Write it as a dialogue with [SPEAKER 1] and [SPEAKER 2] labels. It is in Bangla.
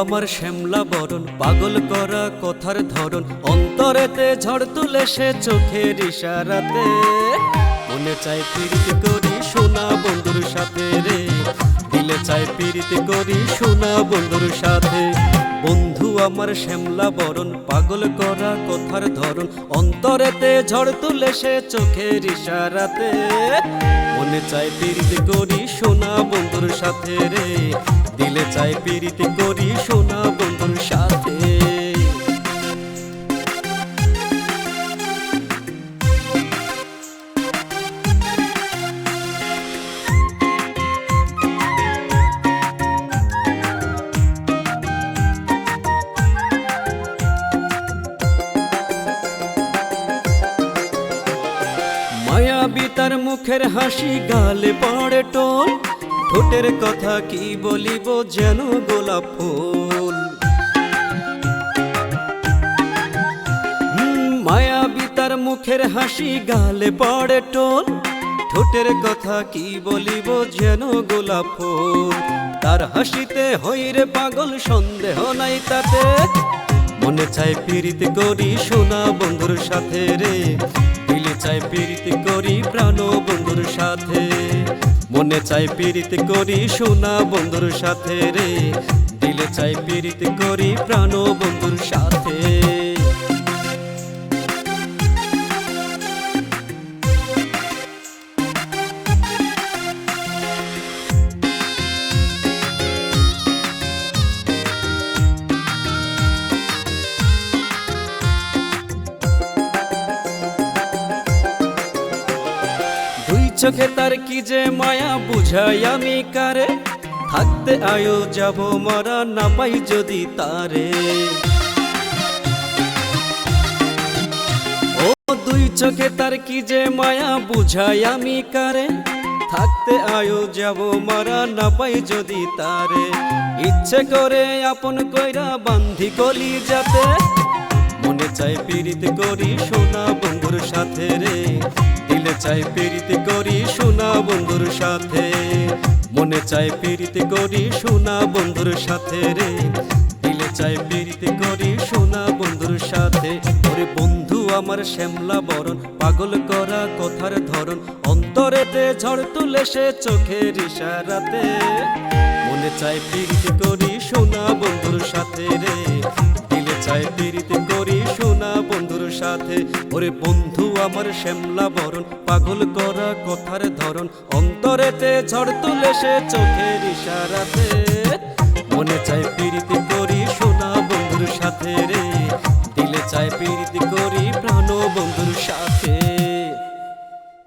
[SPEAKER 1] আমার শ্যামলা বরণ, পাগল করা কথার ধরন অন্তরেতে ঝড় তুলে সে চোখের ইশারাতে। মনে চাই প্রীতি করি সোনা বন্ধুর সাথে রে। দিলে চাই প্রীতি করি সোনা বন্ধুর সাথে। বন্ধু আমার শ্যামলা বরণ, পাগল করা কথার ধরন অন্তরেতে ঝড় তুলে সে চোখের ইশারাতে। মনে চাই প্রীতি করি সোনা বন্ধুর সাথে রে। চাই প্রীতি করি সোনা বন্ধুর সাথে। মায়াবী তার মুখের হাসি গালে পড়ে টোল। ঠোঁটের কথা কি বলিব যেন গোলাপ ফুল? মায়াবী তার মুখের হাসি গালে পড়ে টোল ঠোঁটের কথা কি বলিব যেন গোলাপ ফুল? তার হাসিতে হইরে পাগল, সন্দেহ নাই তাতে। মনে চাই পীড়িত করি সোনা বন্ধুর সাথে রে। চাই পীড়িত করি প্রাণ বন্ধুর সাথে। মনে চাই পীড়িত করি সোনা বন্ধুর সাথে রে। দিলে চাই পীড়িত করি প্রাণ বন্ধুর সাথে। চোখে তার কি যে মায়া, বুঝাই আমি কারে? থাকতে আয়ো যাব, মরা না পাই যদি তারে। ও দুই চোখে তার কি যে মায়া, বুঝাই আমি কারে? থাকতে আয়ো যাব, মরা না পাই যদি তারে। ইচ্ছে করে আপন কইরা বান্ধি কলি যাতে। মনে চাই পীড়িত করি সোনা বন্ধুর সাথে রে। চাই পীড়িত করি সোনা বন্ধুর সাথে। মনে চাই পীড়িত করি সোনা বন্ধুর সাথে রে। দিলে চাই পীড়িত করি সোনা বন্ধুর সাথে। ওরে বন্ধু, আমার শ্যামলা বরণ, পাগল করা কথার ধরন অন্তরেতে ঝড় তুলে সে চোখের ইশারাতে। মনে চাই পীড়িত করি সোনা বন্ধুর সাথে রে। দিলে চাই পীড়িত করি সাথে। ওরে বন্ধু, আমার শ্যামলা বরণ, পাগল করা কথার ধরন অন্তরেতে ঝড় তুলে সে চোখের ইশারাতে। মনে চাই প্রীতি করি সোনা বন্ধুর সাথে রে। দিলে চাই প্রীতি